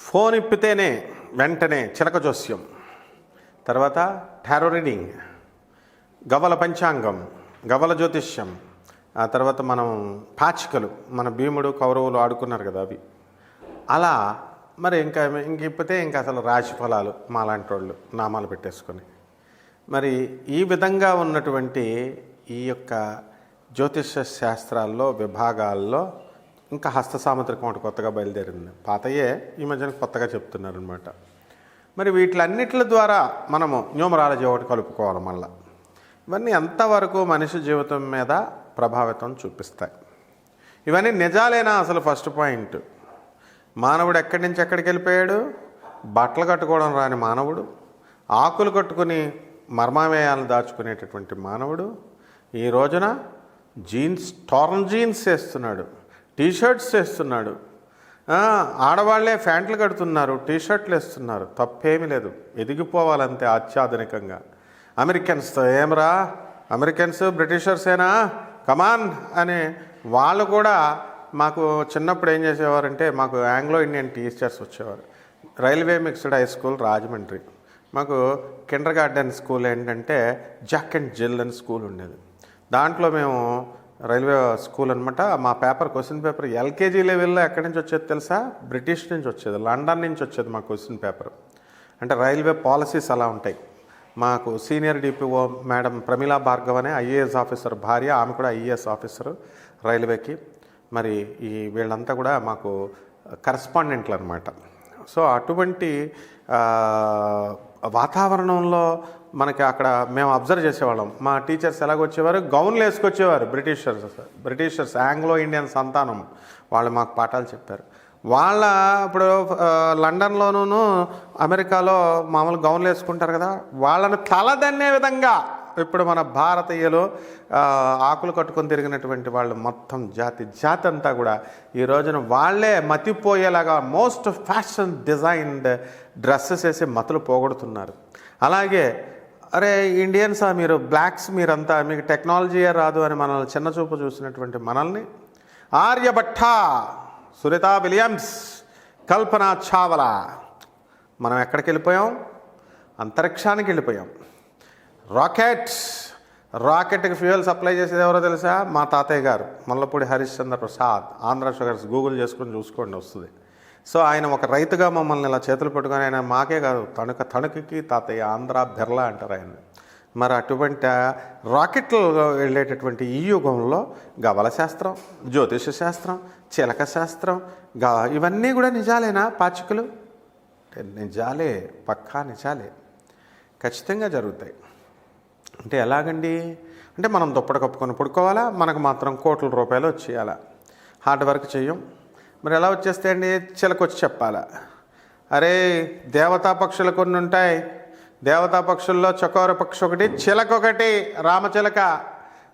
Phone ఇప్పితేనే వెంటనే చిలక జోస్యం. తర్వాత టారో రీడింగ్ గవల పంచాంగం గవల జ్యోతిష్యం. ఆ తర్వాత మనం పాచికలు మన భీముడు కౌరవులు ఆడుకున్నారు కదా అవి. అలా మరి ఇంకా ఇంక ఇప్పితే ఇంకా అసలు రాశి ఫలాలు మాలాంటి వాళ్ళు నామాలు పెట్టేసుకొని. మరి ఈ విధంగా ఉన్నటువంటి ఈ యొక్క జ్యోతిష శాస్త్రాల్లో విభాగాల్లో ఇంకా హస్త సాముద్రికం ఒకటి కొత్తగా బయలుదేరింది. పాతయే ఈ మధ్యన కొత్తగా చెప్తున్నారనమాట మరి వీటిలన్నిటి ద్వారా మనము న్యూమరాలజీ ఒకటి కలుపుకోవాలి మళ్ళీ. ఇవన్నీ ఎంతవరకు మనిషి జీవితం మీద ప్రభావితం చూపిస్తాయి. ఇవన్నీ నిజాలేనా అసలు ఫస్ట్ పాయింట్ మానవుడు ఎక్కడి నుంచి ఎక్కడికి వెళ్ళిపోయాడు? బట్టలు కట్టుకోవడం రాని మానవుడు? ఆకులు కట్టుకుని మర్మామేయాలను దాచుకునేటటువంటి మానవుడు? ఈ రోజున జీన్స్ టార్న్ జీన్స్ వేస్తున్నాడు. టీషర్ట్స్ వేస్తున్నాడు. ఆడవాళ్ళే ప్యాంట్లు కడుతున్నారు టీషర్ట్లు వేస్తున్నారు. తప్పేమీ లేదు. ఎదిగిపోవాలంతే అత్యాధునికంగా అమెరికన్స్తో ఏమరా? అమెరికన్స్ బ్రిటిషర్సేనా కమాన్ అని వాళ్ళు కూడా మాకు చిన్నప్పుడు ఏం చేసేవారంటే మాకు ఆంగ్లో ఇండియన్ టీచర్స్ వచ్చేవారు. Railway mixed high school Rajahmundry. మాకు కిండర్ గార్డెన్ స్కూల్ ఏంటంటే జాక్ అండ్ జిల్ అని స్కూల్ ఉండేది. దాంట్లో మేము రైల్వే స్కూల్ అనమాట మా పేపర్ క్వశ్చన్ పేపర్ ఎల్కేజీ లెవెల్లో ఎక్కడి నుంచి వచ్చేది తెలుసా? బ్రిటిష్ నుంచి వచ్చేది లండన్ నుంచి వచ్చేది మా క్వశ్చన్ పేపర్. అంటే రైల్వే పాలసీస్ అలా ఉంటాయి. మాకు senior DPO madam Pramila Bhargav అనే ఐఏఎస్ ఆఫీసర్ భార్య ఆమె కూడా ఐఏఎస్ ఆఫీసర్ రైల్వేకి. మరి ఈ వీళ్ళంతా కూడా మాకు కరస్పాండెంట్లు అనమాట సో అటువంటి వాతావరణంలో మనకి అక్కడ మేము అబ్జర్వ్ చేసేవాళ్ళం. మా టీచర్స్ ఎలాగొచ్చేవారు? గౌన్లు వేసుకొచ్చేవారు బ్రిటిషర్స్ బ్రిటిషర్స్ ఆంగ్లో ఇండియన్ సంతానం. వాళ్ళు మాకు పాఠాలు చెప్పారు. వాళ్ళ ఇప్పుడు లండన్లోనూ అమెరికాలో మామూలు గౌన్లు వేసుకుంటారు కదా వాళ్ళని తలదన్నే విధంగా ఇప్పుడు మన భారతీయులు ఆకులు కట్టుకొని తిరిగినటువంటి వాళ్ళు మొత్తం జాతి జాతి అంతా కూడా ఈ రోజున వాళ్ళే మతిపోయేలాగా మోస్ట్ ఫ్యాషన్ డిజైన్డ్ డ్రెస్సెస్ వేసి మతులు పోగొడుతున్నారు. అలాగే అరే ఇండియన్స్ మీరు బ్లాక్స్ మీరంతా మీకు టెక్నాలజీయే రాదు అని మనల్ని చిన్న చూపు చూసినటువంటి మనల్ని. ఆర్యభట్ట సునీత విలియమ్స్ కల్పన చావలా. మనం ఎక్కడికి వెళ్ళిపోయాం? అంతరిక్షానికి వెళ్ళిపోయాం. రాకెట్ రాకెట్కి ఫ్యూయల్ సప్లై చేసేది ఎవరో తెలుసా? మా తాతయ్య గారు మల్లపూడి హరిశ్చంద్ర ప్రసాద్. ఆంధ్ర షుగర్స్ గూగుల్ చేసుకొని చూసుకోండి వస్తుంది. సో ఆయన ఒక రైతుగా మమ్మల్ని ఇలా చేతులు పెట్టుకొని ఆయన మాకే కాదు తణుక తణుకుకి తాతయ్య ఆంధ్ర బిర్లా అంటారు ఆయన మరి అటువంటి రాకెట్లు వెళ్ళేటటువంటి ఈ యుగంలో గవల శాస్త్రం జ్యోతిష శాస్త్రం చిలక శాస్త్రం గా ఇవన్నీ కూడా నిజాలేనా పాచికలు? నిజాలే పక్కా నిజాలే. ఖచ్చితంగా జరుగుతాయి. అంటే ఎలాగండి? అంటే మనం దుప్పటి కప్పుకొని పడుకోవాలా? మనకు మాత్రం కోట్ల రూపాయలు వచ్చేయాలా? హార్డ్ వర్క్ చేయం. మరి ఎలా వచ్చేస్తాయండి? చిలకొచ్చి చెప్పాలా. అరే దేవతా పక్షులు కొన్ని ఉంటాయి. దేవతా పక్షుల్లో చకోర పక్షి ఒకటి చిలక ఒకటి రామచిలక.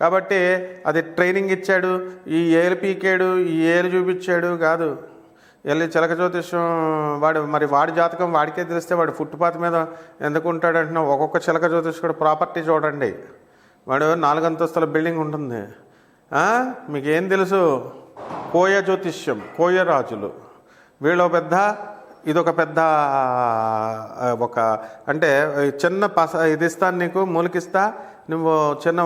కాబట్టి అది ట్రైనింగ్ ఇచ్చాడు. ఈ ఏలు పీకాడు ఈ ఏలు చూపించాడు కాదు. వెళ్ళి చిలక జ్యోతిష్యం వాడు మరి వాడి జాతకం వాడికే తెలిస్తే వాడు ఫుట్పాత్ మీద ఎందుకు ఉంటాడు అంటున్నా ఒక్కొక్క చిలక జ్యోతిష్కుడు ప్రాపర్టీ చూడండి. వాడు నాలుగు అంతస్తుల బిల్డింగ్ ఉంటుంది. మీకేం తెలుసు? కోయ జ్యోతిష్యం కోయ రాజులు. వీళ్ళు పెద్ద ఇదొక పెద్ద ఒక అంటే చిన్న పస ఇది ఇస్తాను నీకు మూలకిస్తా. నువ్వు చిన్న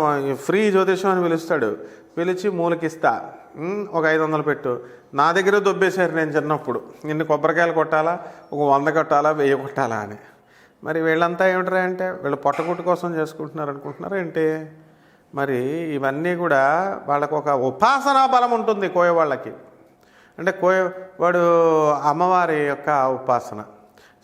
ఫ్రీ జ్యోతిష్యం అని పిలుస్తాడు. పిలిచి మూలకిస్తా. ఒక ఐదు వందలు పెట్టు. నా దగ్గర దొబ్బేశారు నేను చిన్నప్పుడు. నిన్ను కొబ్బరికాయలు కొట్టాలా? ఒక వంద కొట్టాలా? వెయ్యి కొట్టాలా అని. మరి వీళ్ళంతా ఏమిటరా అంటే వీళ్ళు పొట్టగుట్టు కోసం చేసుకుంటున్నారు అనుకుంటున్నారు ఏంటి? మరి ఇవన్నీ కూడా వాళ్ళకు ఒక ఉపాసనా బలం ఉంటుంది కోయవాళ్ళకి. అంటే కోయ వాడు అమ్మవారి యొక్క ఉపాసన.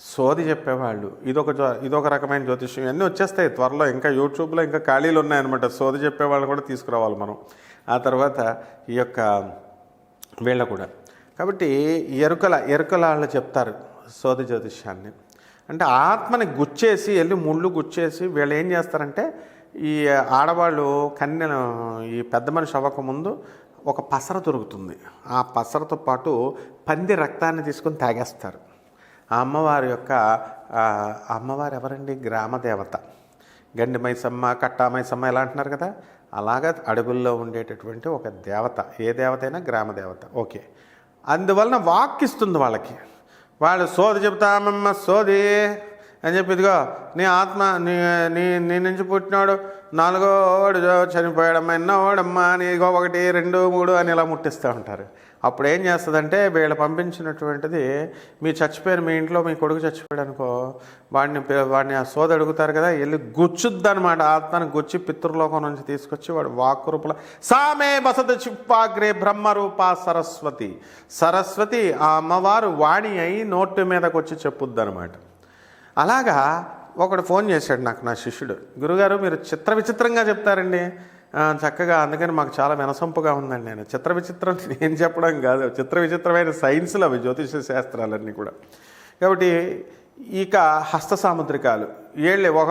సోది చెప్పేవాళ్ళు. ఇదొక ఇదొక రకమైన జ్యోతిష్యం. ఇవన్నీ వచ్చేస్తాయి త్వరలో. ఇంకా యూట్యూబ్లో ఇంకా ఖాళీలు ఉన్నాయన్నమాట. సోది చెప్పేవాళ్ళు కూడా తీసుకురావాలి మనం. ఆ తర్వాత ఈ యొక్క వీళ్ళ కూడా. కాబట్టి ఎరుకల ఎరుకల వాళ్ళు చెప్తారు సోది జ్యోతిష్యాన్ని. అంటే ఆత్మని గుచ్చేసి వెళ్ళి ముళ్ళు గుచ్చేసి వీళ్ళు ఏం చేస్తారంటే ఈ ఆడవాళ్ళు కన్యను ఈ పెద్ద మనిషి అవ్వకముందు ఒక పసర దొరుకుతుంది. ఆ పసరతో పాటు పంది రక్తాన్ని తీసుకొని తాగేస్తారు. ఆ అమ్మవారి యొక్క అమ్మవారు ఎవరండి? గ్రామ దేవత. గండి మైసమ్మ కట్టా మైసమ్మ ఎలా అంటున్నారు కదా? అలాగా అడవుల్లో ఉండేటటువంటి ఒక దేవత. ఏ దేవత అయినా గ్రామ దేవత. ఓకే. అందువలన వాక్ ఇస్తుంది వాళ్ళకి. వాళ్ళు సోది చెబుతామమ్మ సోది. అని చెప్పి ఇదిగో నీ ఆత్మ నీ నీ నీ నుంచి పుట్టినాడు నాలుగో వాడు చనిపోయాడమ్మా ఎన్నో వాడమ్మా అని ఒకటి రెండు మూడు అని ఇలా ముట్టిస్తూ ఉంటారు. అప్పుడు ఏం చేస్తుందంటే వీళ్ళు పంపించినటువంటిది మీ చచ్చిపోయారు మీ ఇంట్లో మీ కొడుకు చచ్చిపోయాడు అనుకో వాడిని వాడిని ఆ సోద అడుగుతారు కదా వెళ్ళి గుచ్చుద్ది అనమాట ఆత్మని గుచ్చి పితృలోకం నుంచి తీసుకొచ్చి వాడు వాక్కు రూపంలో సామే బసత చిప్పాగ్రే బ్రహ్మరూప సరస్వతి. సరస్వతి ఆ అమ్మవారు వాణి అయి నోటు మీదకి వచ్చి చెప్పుద్ది అనమాట అలాగా ఒకడు ఫోన్ చేశాడు నాకు నా శిష్యుడు. గురుగారు మీరు చిత్ర విచిత్రంగా చెప్తారండి. చక్కగా అందుకని మాకు చాలా వినసొంపుగా ఉందండి నేను. చిత్ర విచిత్రం నేను చెప్పడం కాదు. చిత్ర విచిత్రమైన సైన్స్లు అవి జ్యోతిష శాస్త్రాలన్నీ కూడా. కాబట్టి ఇక హస్త సాముద్రికాలు. ఏళ్ళే ఒక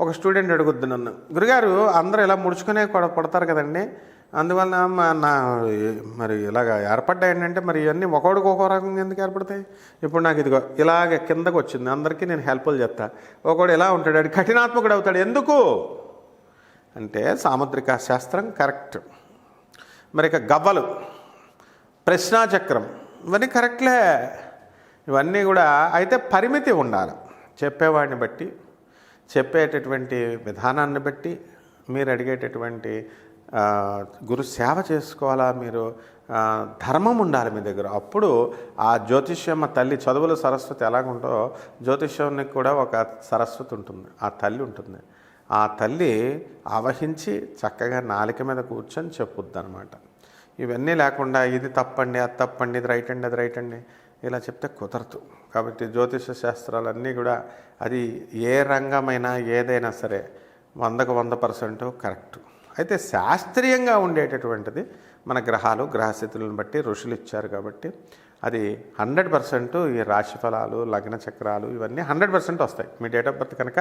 ఒక స్టూడెంట్ అడుగుద్ది నన్ను. గురుగారు అందరూ ఇలా ముడుచుకునే కూడా పడతారు కదండి. అందువల్ల మా నా మరి ఇలాగ ఏర్పడ్డాయి ఏంటంటే మరి ఇవన్నీ ఒకడికి ఒక్కో రకంగా ఎందుకు ఏర్పడతాయి? ఇప్పుడు నాకు ఇదిగో ఇలాగ కిందకు వచ్చింది. అందరికీ నేను హెల్ప్లు చెప్తా ఒకడు ఇలా ఉంటాడు? వాడు కఠినాత్మకుడు అవుతాడు. ఎందుకు? అంటే సాముద్రిక శాస్త్రం కరెక్ట్. మరి ఇక గవ్వలు ప్రశ్నాచక్రం ఇవన్నీ కరెక్ట్లే. ఇవన్నీ కూడా అయితే పరిమితి ఉండాలి. చెప్పేవాడిని బట్టి చెప్పేటటువంటి విధానాన్ని బట్టి మీరు అడిగేటటువంటి గురు సేవ చేసుకోవాలా? మీరు ధర్మం ఉండాలి మీ దగ్గర. అప్పుడు ఆ జ్యోతిష్యమ్మ తల్లి చదువుల సరస్వతి ఎలాగుంటో జ్యోతిష్యానికి కూడా ఒక సరస్వతి ఉంటుంది. ఆ తల్లి ఉంటుంది. ఆ తల్లి ఆవహించి చక్కగా నాలిక మీద కూర్చొని చెప్పుద్ది అనమాట ఇవన్నీ లేకుండా ఇది తప్పండి అది తప్పండి ఇది రైట్ అండి అది రైట్ అండి ఇలా చెప్తే కుదరదు. కాబట్టి జ్యోతిష శాస్త్రాలన్నీ కూడా అది ఏ రంగమైనా ఏదైనా సరే వందకు వంద పర్సెంట్ కరెక్ట్. అయితే శాస్త్రీయంగా ఉండేటటువంటిది మన గ్రహాలు గ్రహస్థితులను బట్టి ఋషులు ఇచ్చారు కాబట్టి అది హండ్రెడ్ పర్సెంట్ ఈ రాశి ఫలాలు లగ్న చక్రాలు ఇవన్నీ హండ్రెడ్ పర్సెంట్ వస్తాయి. మీ డేట్ ఆఫ్ బర్త్ కనుక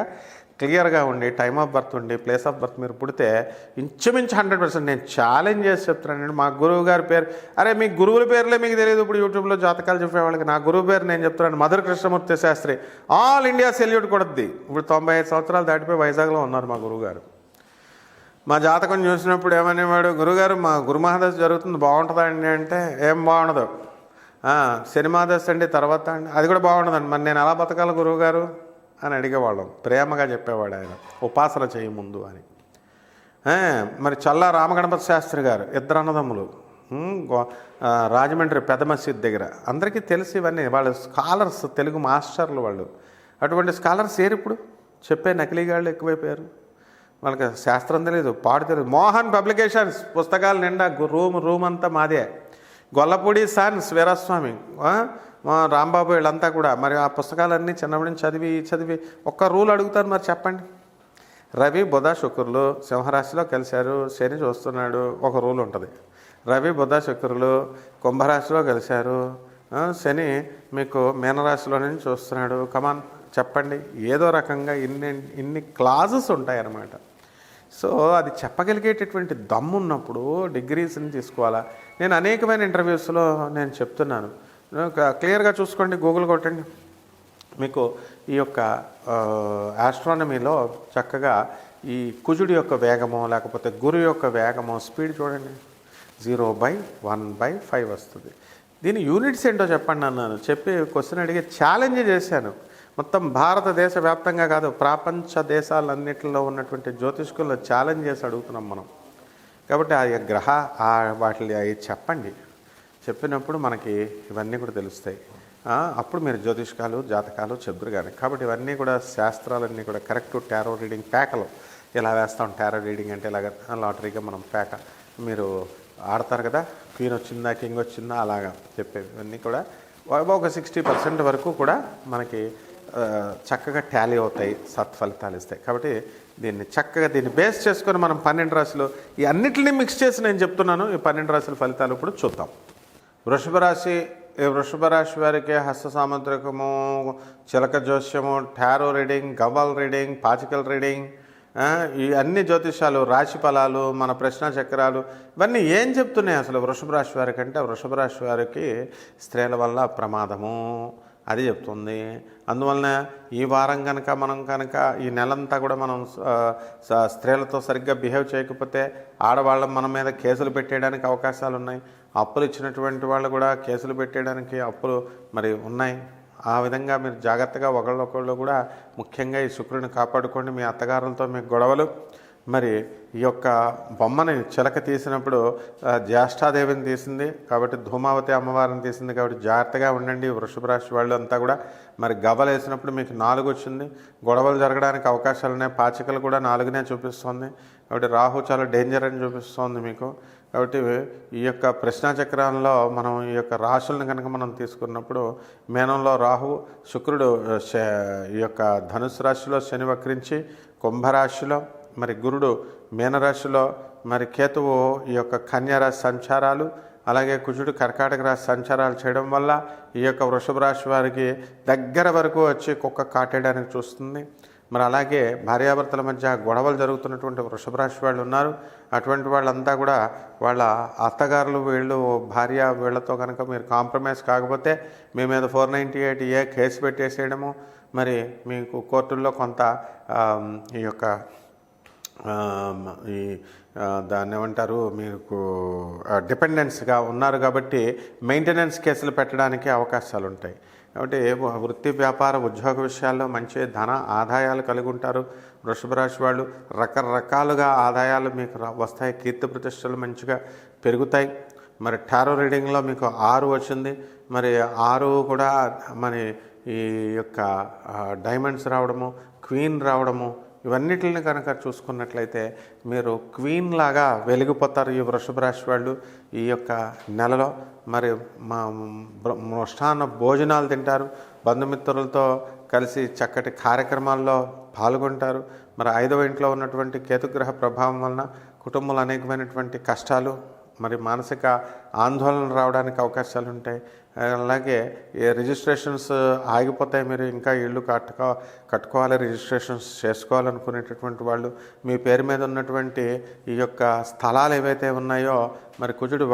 క్లియర్గా ఉండి టైమ్ ఆఫ్ బర్త్ ఉండి ప్లేస్ ఆఫ్ బర్త్ మీరు పుడితే ఇంచుమించు హండ్రెడ్ పర్సెంట్ నేను ఛాలెంజ్ చేసి చెప్తున్నానండి మా గురువు గారి పేరు అరే మీ గురువుల పేర్లే మీకు తెలియదు ఇప్పుడు యూట్యూబ్లో జాతకాలు చెప్పేవాళ్ళకి నా గురువు పేరు నేను చెప్తున్నాను. Madhura Krishnamurthy Sastri. All India salute కొడద్ది. ఇప్పుడు తొంభై ఐదు సంవత్సరాలు దాటిపోయి వైజాగ్లో ఉన్నారు మా గురువు గారు. మా జాతకం చూసినప్పుడు ఏమనేవాడు గురుగారు మా గురుమహాదశ జరుగుతుంది బాగుంటుందా అండి అంటే ఏం బాగుండదు. "ఆ, శనిమాదశ అండి తర్వాత అండి అది కూడా బాగుండదండి. మరి నేను ఎలా బతకాలి గురువుగారు? అని అడిగేవాళ్ళం. ప్రేమగా చెప్పేవాడు ఆయన. ఉపాసన చేయి ముందు అని. మరి చల్లా రామగణపతి శాస్త్రి గారు ఇద్దరు అన్నదమ్ములు. గో- రాజమండ్రి పెద్ద మసీద్ దగ్గర. అందరికీ తెలిసి ఇవన్నీ. వాళ్ళు స్కాలర్స్ తెలుగు మాస్టర్లు వాళ్ళు. అటువంటి స్కాలర్స్ ఏరు ఇప్పుడు చెప్పే నకిలీగాళ్ళు ఎక్కువైపోయారు. వాళ్ళకి శాస్త్రం తెలియదు పాడు తెలియదు మోహన్ పబ్లికేషన్స్ పుస్తకాలు నిండా రూమ్ రూమ్ అంతా మాదే. గొల్లపూడి సన్స్ వీరస్వామి రాంబాబు వీళ్ళంతా కూడా. మరి ఆ పుస్తకాలన్నీ చిన్నప్పటి నుంచి చదివి చదివి ఒక్క రూల్ అడుగుతాను మరి చెప్పండి. రవి బుధ శుక్రులు సింహరాశిలో కలిశారు శని చూస్తున్నాడు ఒక రూల్ ఉంటుంది. రవి బుధ శుక్రులు కుంభరాశిలో కలిశారు శని మీకు మీనరాశిలో నుంచి చూస్తున్నాడు. కమాన్ చెప్పండి. ఏదో రకంగా ఇన్ని ఇన్ని క్లాజెస్ ఉంటాయన్నమాట. సో అది చెప్పగలిగేటటువంటి దమ్ము ఉన్నప్పుడు డిగ్రీస్ని తీసుకోవాలా? నేను అనేకమైన ఇంటర్వ్యూస్లో నేను చెప్తున్నాను. క్లియర్గా చూసుకోండి గూగుల్ కొట్టండి. మీకు ఈ యొక్క ఆస్ట్రానమీలో చక్కగా ఈ కుజుడి యొక్క వేగము లేకపోతే గురు యొక్క వేగము స్పీడ్ చూడండి. Zero by one by five వస్తుంది. దీని యూనిట్స్ ఏంటో చెప్పండి అన్నాను. చెప్పి క్వశ్చన్ అడిగి ఛాలెంజ్ చేశాను. మొత్తం భారతదేశ వ్యాప్తంగా కాదు ప్రపంచ దేశాలన్నింటిలో ఉన్నటువంటి జ్యోతిష్కుల్లో ఛాలెంజ్ చేసి అడుగుతున్నాం మనం. కాబట్టి ఆ గ్రహ ఆ వాటిని అవి చెప్పండి. చెప్పినప్పుడు మనకి ఇవన్నీ కూడా తెలుస్తాయి. అప్పుడు మీరు జ్యోతిష్కాలు జాతకాలు చెబురు కానీ కాబట్టి ఇవన్నీ కూడా శాస్త్రాలన్నీ కూడా కరెక్ట్ టారో రీడింగ్ ప్యాకలు ఇలా వేస్తాం టారో రీడింగ్ అంటే ఇలాగ లాటరీగా మనం ప్యాక మీరు ఆడతారు కదా క్వీన్ వచ్చిందా కింగ్ వచ్చిందా అలాగా చెప్పేవి. ఇవన్నీ కూడా ఒక సిక్స్టీ పర్సెంట్ వరకు కూడా మనకి చక్కగా ట్యాలీ అవుతాయి సత్ఫలితాలు ఇస్తాయి. కాబట్టి దీన్ని చక్కగా దీన్ని బేస్ చేసుకొని మనం పన్నెండు రాశులు ఈ అన్నింటినీ మిక్స్ చేసి నేను చెప్తున్నాను. ఈ పన్నెండు రాశుల ఫలితాలు ఇప్పుడు చూద్దాం. వృషభ రాశి ఈ వృషభ రాశి వారికి హస్త సాముద్రికము చిలక జోస్యము టారో రీడింగ్ గవ్వల్ రీడింగ్ పాచికల్ రీడింగ్ ఈ అన్ని జ్యోతిషాలు రాశి ఫలాలు మన ప్రశ్న చక్రాలు ఇవన్నీ ఏం చెప్తున్నాయి అసలు వృషభ రాశి వారికి అంటే వృషభ రాశి వారికి స్త్రీల వల్ల ప్రమాదము. అది చెప్తుంది. అందువలన ఈ వారం కనుక మనం కనుక ఈ నెలంతా కూడా మనం స్త్రీలతో సరిగ్గా బిహేవ్ చేయకపోతే ఆడవాళ్ళ మన మీద కేసులు పెట్టేయడానికి అవకాశాలు ఉన్నాయి అప్పులు ఇచ్చినటువంటి వాళ్ళు కూడా కేసులు పెట్టేయడానికి అప్పులు మరి ఉన్నాయి. ఆ విధంగా మీరు జాగ్రత్తగా ఒకళ్ళొకళ్ళు కూడా ముఖ్యంగా ఈ శుక్రుని కాపాడుకోండి. మీ అత్తగారులతో మీకు గొడవలు మరి ఈ యొక్క బొమ్మని చిలక తీసినప్పుడు జ్యేష్ఠాదేవిని తీసింది కాబట్టి ధూమావతి అమ్మవారిని తీసింది కాబట్టి జాగ్రత్తగా ఉండండి వృషభ రాశి వాళ్ళు అంతా కూడా. మరి గవ్వలు వేసినప్పుడు మీకు నాలుగు వచ్చింది. గొడవలు జరగడానికి అవకాశాలు ఉన్నాయి. పాచికలు కూడా నాలుగునే చూపిస్తుంది. కాబట్టి రాహు చాలా డేంజర్ అని చూపిస్తోంది మీకు. కాబట్టి ఈ యొక్క ప్రశ్నాచక్రంలో మనం ఈ యొక్క రాశులను కనుక మనం తీసుకున్నప్పుడు మేనంలో రాహు శుక్రుడు శ- ఈ యొక్క ధనుసు రాశిలో శని వక్రించి కుంభరాశిలో మరి గురుడు మీనరాశిలో మరి కేతువు ఈ యొక్క కన్యారాశి సంచారాలు అలాగే కుజుడు కర్కాటక రాశి సంచారాలు చేయడం వల్ల ఈ యొక్క వృషభ రాశి వారికి దగ్గర వరకు వచ్చి కుక్క కాటేయడానికి చూస్తుంది. మరి అలాగే భార్యాభర్తల మధ్య గొడవలు జరుగుతున్నటువంటి వృషభ రాశి వాళ్ళు ఉన్నారు. అటువంటి వాళ్ళంతా కూడా వాళ్ళ అత్తగారులు వీళ్ళు భార్య వీళ్ళతో కనుక మీరు కాంప్రమైజ్ కాకపోతే మీ మీద four ninety eight A case పెట్టేసేయడము. మరి మీకు కోర్టుల్లో కొంత ఈ యొక్క ఈ దాన్ని ఏమంటారు మీకు డిపెండెన్స్గా ఉన్నారు కాబట్టి మెయింటెనెన్స్ కేసులు పెట్టడానికి అవకాశాలు ఉంటాయి కాబట్టి వృత్తి వ్యాపార ఉద్యోగ విషయాల్లో మంచి ధన ఆదాయాలు కలిగి ఉంటారు. వృషభ రాశి వాళ్ళు రకరకాలుగా ఆదాయాలు మీకు రా- వస్తాయి. కీర్తి ప్రతిష్టలు మంచిగా పెరుగుతాయి. మరి టారో రీడింగ్లో మీకు ఆరు వచ్చింది. మరి ఆరు కూడా మరి ఈ యొక్క డైమండ్స్ రావడము క్వీన్ రావడము ఇవన్నిటిని కనుక చూసుకున్నట్లయితే మీరు క్వీన్ లాగా వెలిగిపోతారు ఈ వృషభ రాశి వాళ్ళు ఈ యొక్క నెలలో. మరి మా మృష్టాన్న భోజనాలు తింటారు. బంధుమిత్రులతో కలిసి చక్కటి కార్యక్రమాల్లో పాల్గొంటారు. మరి ఐదవ ఇంట్లో ఉన్నటువంటి కేతుగ్రహ ప్రభావం వలన కుటుంబంలో అనేకమైనటువంటి కష్టాలు మరి మానసిక ఆందోళన రావడానికి అవకాశాలు ఉంటాయి అలాగే రిజిస్ట్రేషన్స్ ఆగిపోతాయి మీరు ఇంకా ఇల్లు కట్టుకో కట్టుకోవాలి రిజిస్ట్రేషన్స్ చేసుకోవాలనుకునేటటువంటి వాళ్ళు మీ పేరు మీద ఉన్నటువంటి ఈ యొక్క స్థలాలు ఏవైతే ఉన్నాయో మరి కుజుడు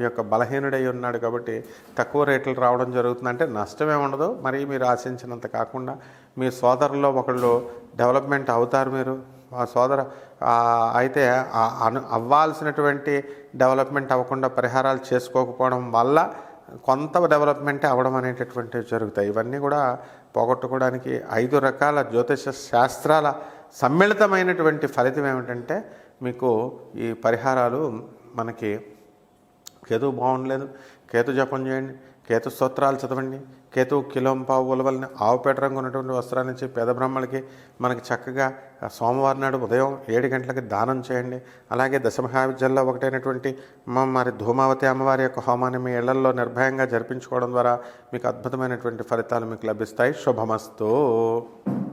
ఈ యొక్క బలహీనుడై ఉన్నాడు కాబట్టి తక్కువ రేట్లు రావడం జరుగుతుంది. అంటే నష్టమే ఉండదు. మరి మీరు ఆశించినంత కాకుండా మీ సోదరుల్లో ఒకళ్ళు డెవలప్మెంట్ అవుతారు మీరు. మా సోదర అయితే అను అవ్వాల్సినటువంటి డెవలప్మెంట్ అవ్వకుండా పరిహారాలు చేసుకోకపోవడం వల్ల కొంత డెవలప్మెంట్ అవ్వడం అనేటటువంటివి జరుగుతాయి. ఇవన్నీ కూడా పోగొట్టుకోవడానికి ఐదు రకాల జ్యోతిష శాస్త్రాల సమ్మిళితమైనటువంటి ఫలితం ఏమిటంటే మీకు ఈ పరిహారాలు మనకి కేతు బాగుండలేదు కేతు జపం చేయండి కేతు స్తోత్రాలు చదవండి. కేతు కిలోం పావు ఉలవల్ని ఆవుపేట రంగు ఉన్నటువంటి వస్త్రాలు ఇచ్చి పేద బ్రహ్మలకి మనకి చక్కగా సోమవారం నాడు ఉదయం ఏడు గంటలకి దానం చేయండి. అలాగే దశమహావిద్యంలో ఒకటైనటువంటి మరి ధూమావతి అమ్మవారి యొక్క హోమాన్ని మీ ఇళ్ళలో నిర్భయంగా జరిపించుకోవడం ద్వారా మీకు అద్భుతమైనటువంటి ఫలితాలు మీకు లభిస్తాయి. శుభమస్తు.